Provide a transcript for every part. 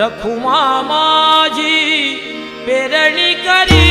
રખુમાજી પેરણી કરી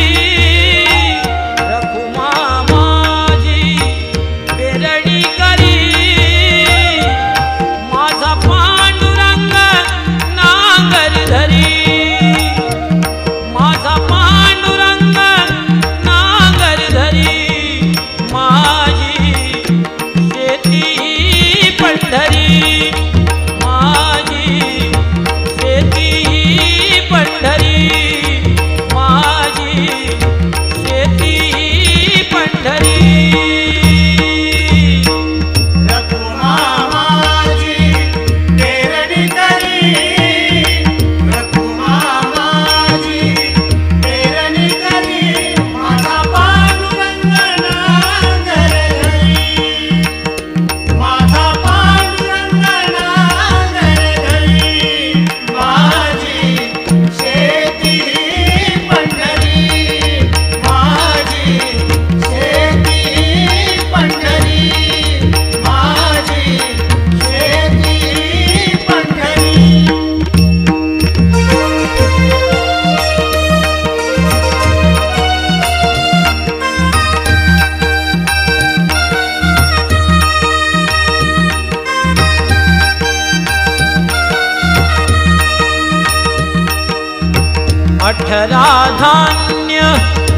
अठरा धान्य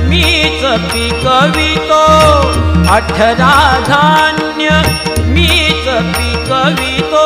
मीच पिकवितो अठरा धान्य मीच पिकवितो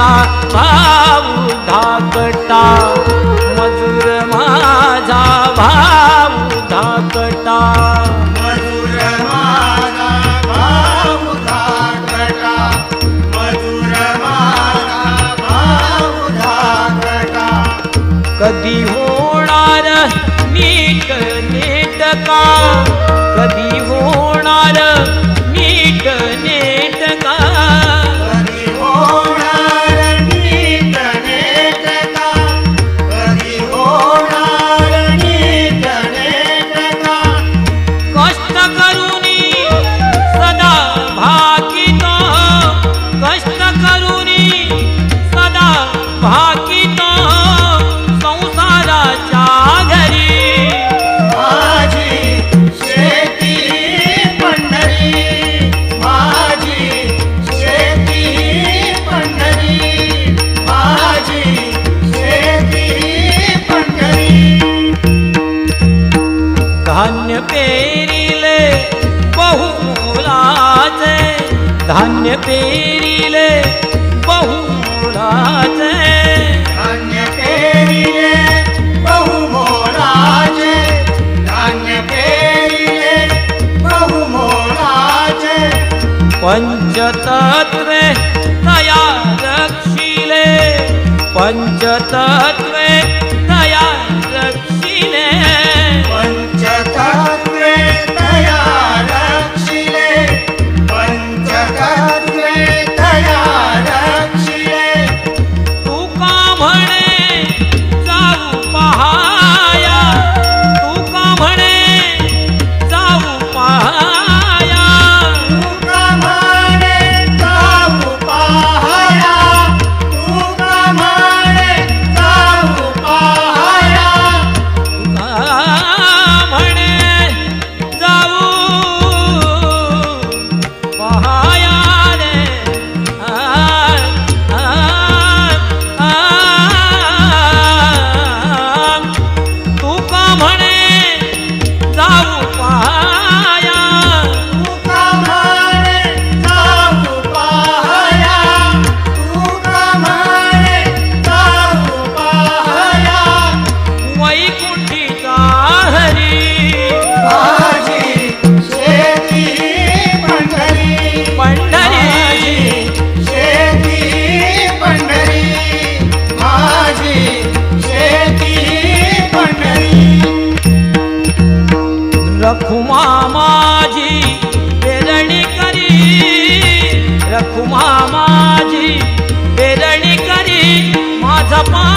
माझा भाऊ धाकटा. मजूर माझा भाऊ धाकटा कधी होणार नीट का कधी पेरिले बहुलाचे धान्य पेरिले बहुलाचे धान्य पेरिले बहुमोलाचे धान्य पेरिले बहुमोलाचे. पंचतत्वे तया रक्षिले पंचतत्वे माझी पेरणी करी रखुमा माझी पेरणी करी माझा पा